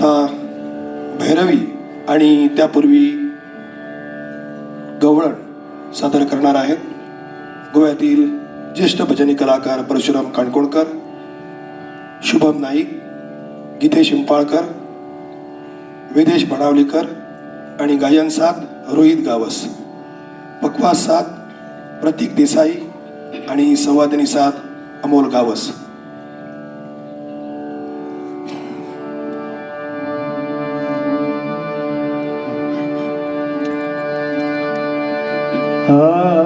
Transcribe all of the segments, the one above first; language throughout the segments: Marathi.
आता भैरवी आणि त्यापूर्वी गवळण सादर करणार आहेत. गोव्यातील ज्येष्ठ भजनी कलाकार परशुराम काणकोणकर शुभम नाईक गीतेश हिंपाळकर वेदेश भणावलीकर आणि गायन साथ रोहित गावस पक्वास साथ प्रतीक देसाई आणि संवादिनी साथ अमोल गावस. Ah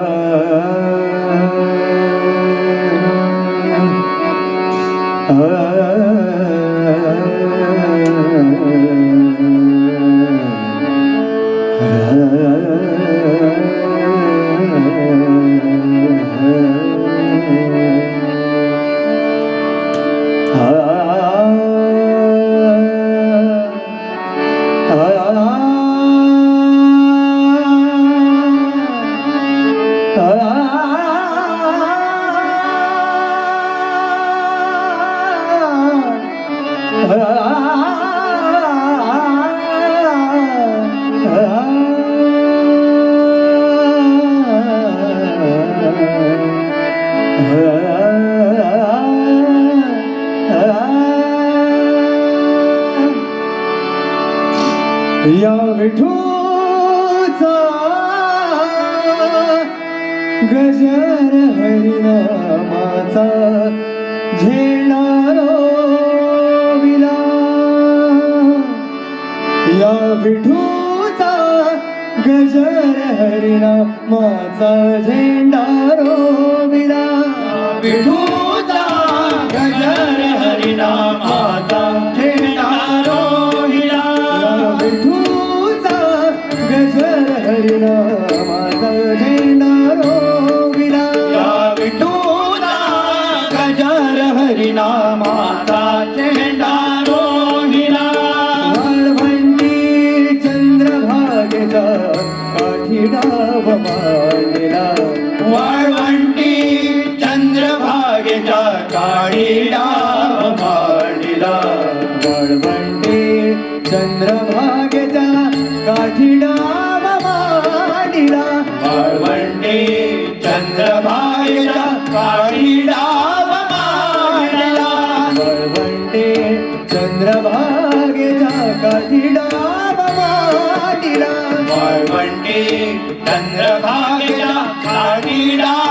여를 두 हरिनामाचा झेंडा रोविला. विठू चंद्रभागेचा काठी डाव मांडला वाळवंटे चंद्रभागेचा काठीडाब मांडिला वाळवंटे चंद्रभागेचा काठीडाब मांडिला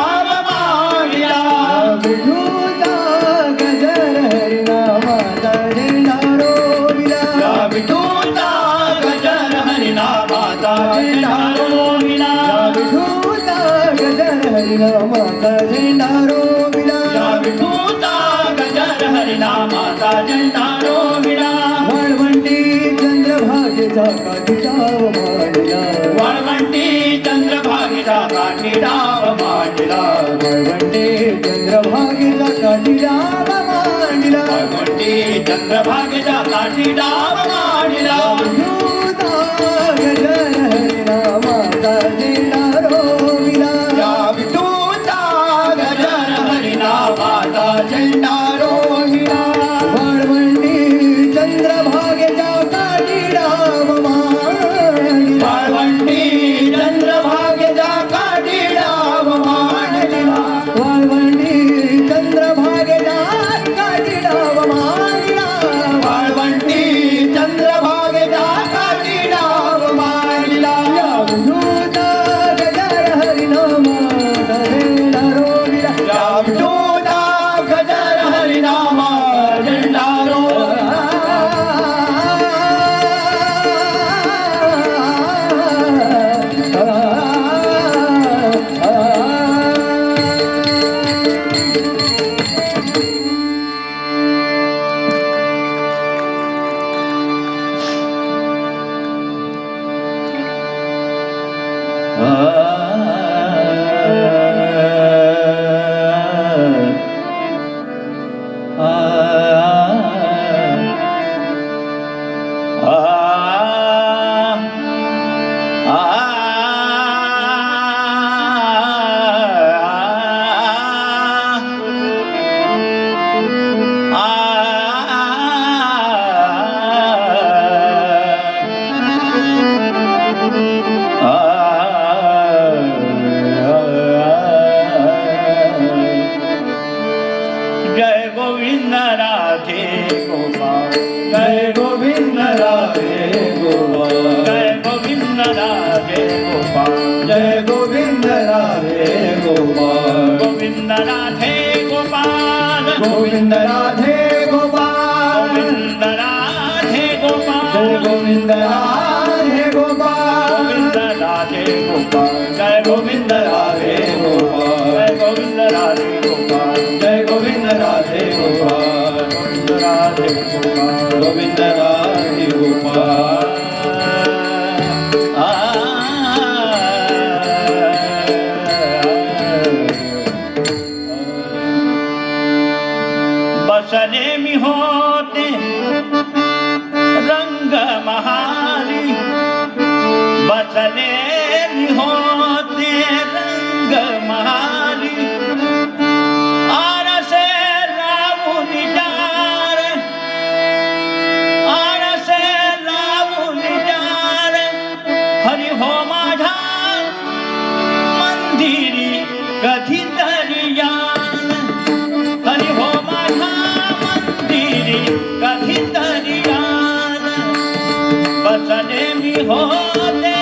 काठीडाव मांडला वाळवंटी चंद्रभागेचा काठीडाव मांडला वाळवंटी चंद्रभागेचा काठीडाव मांडला वाळवंटी चंद्रभागेचा काठीडाव मांडला Uh... गोविंद राधे गोपाल गोविंद राधे गोपाल गोविंद राधे गोपाल जय गोविंद राधे गोपाल गोविंद राधे गोपाल जय गोविंद राधे गोपाल जय गोविंद राधे गोपाल जय गोविंद राधे गोपाल गोविंद राधे गोपाल गोविंद राधे गोपाल होते रंग महाली आरसे लावून जार आरसे लावून जार हरी हो माझ्या मंदिरी कधी तरी याल हरी हो माझ्या मंदिरी कधी तरी बसले मी होते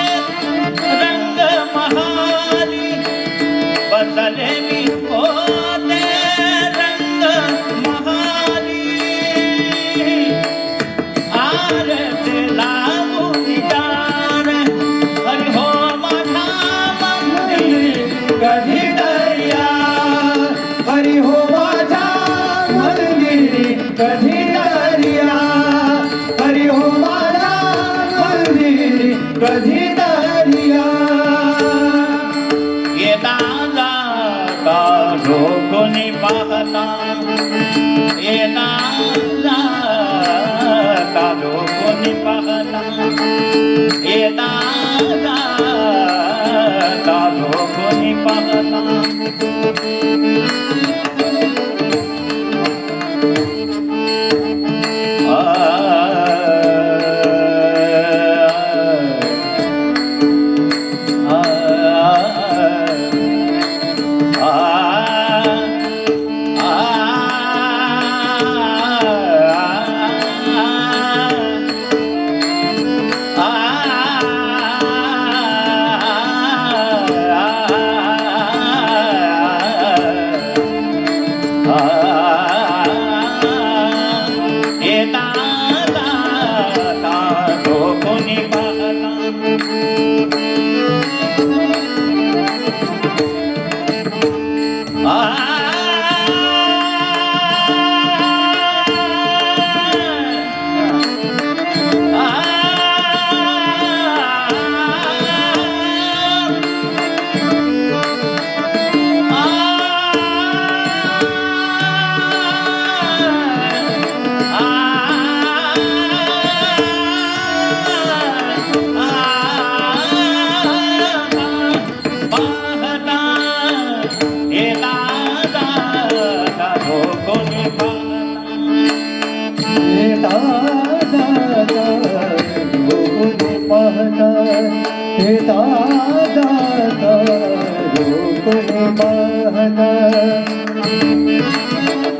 Ah. Thank you.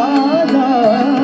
দাদা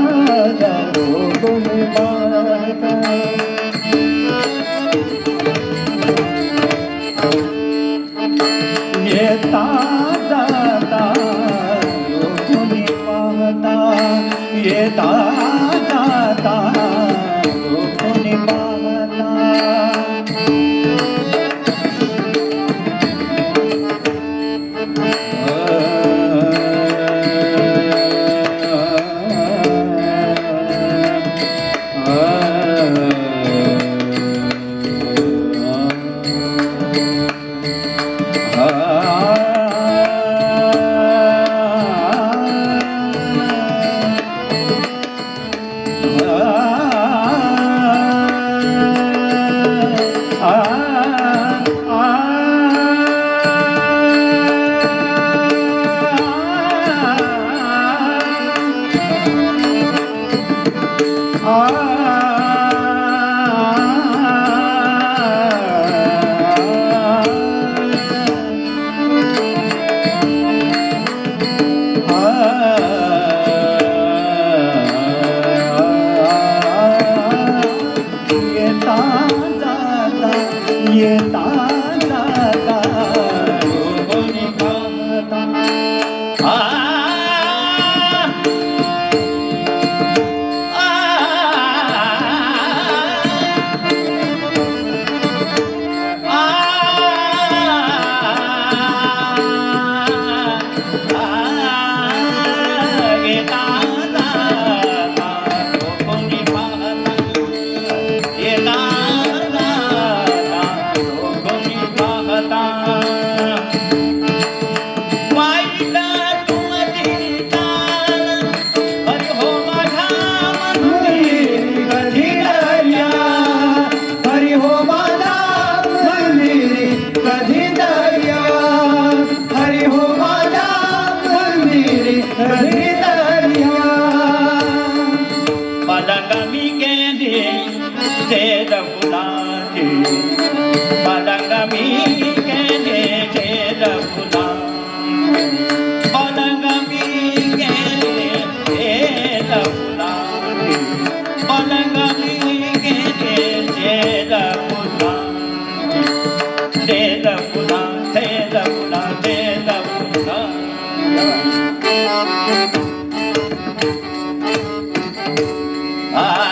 Ah.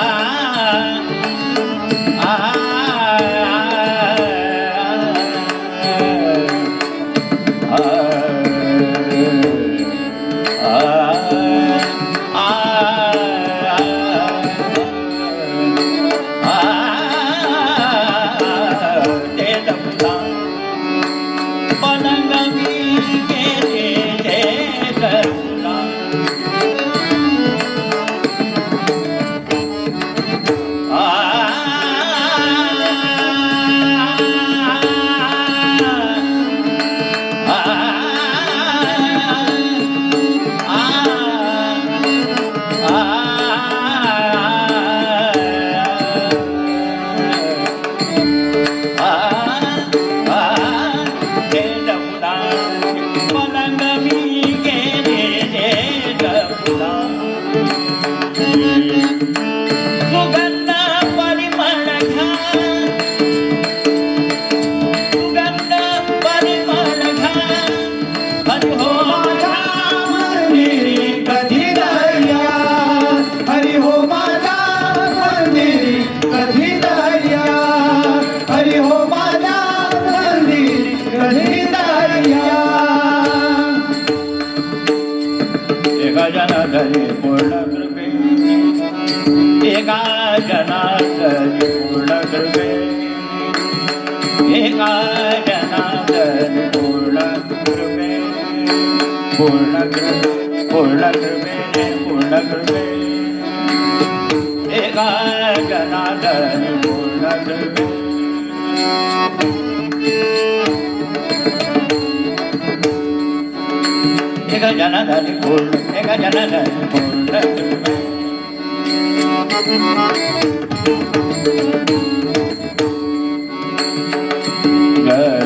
ஜனார்தன் பூர்ண கிருபே பூர்ண கிருபே பூர்ண கிருபே பூர்ண கிருபே ஏகா ஜனார்தன் பூர்ண கிருபே ஏக ஜனதன் பூர்ண ஏக ஜனதன் பூர்ண கிருபே Amen.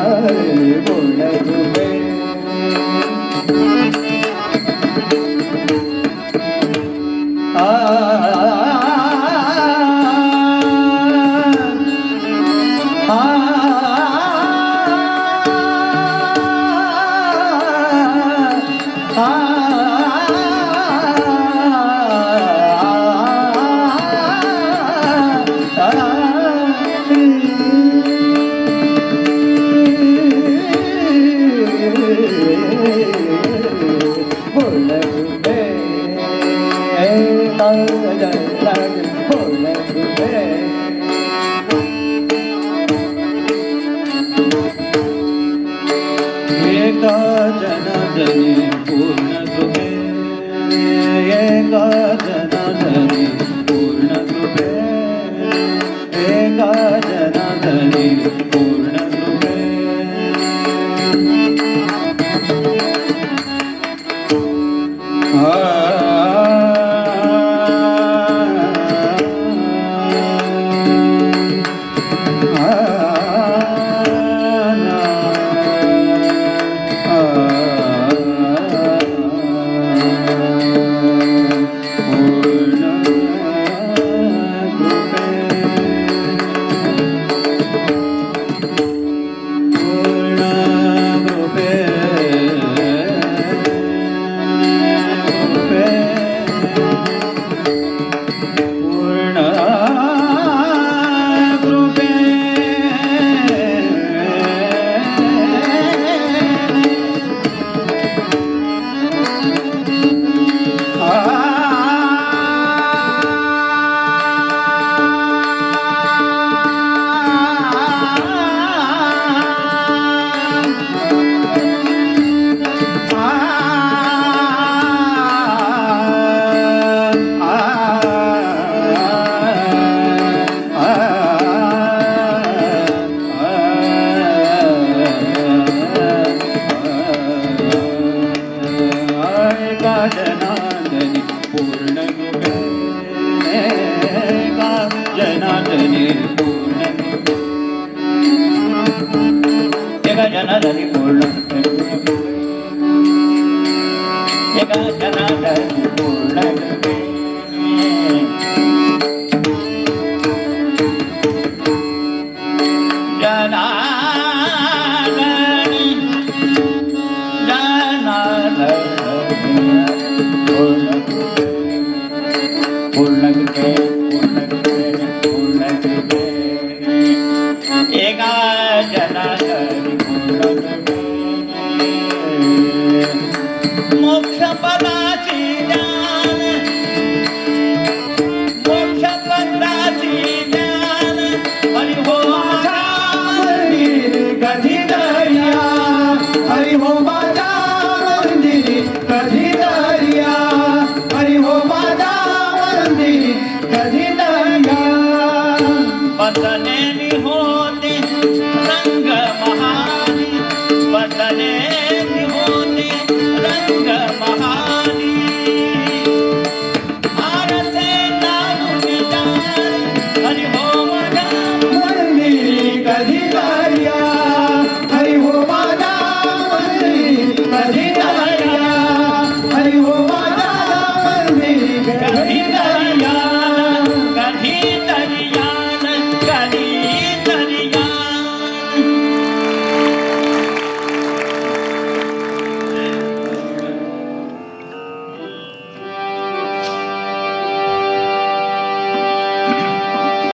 ơi buồn ngày buồn đêm Oh,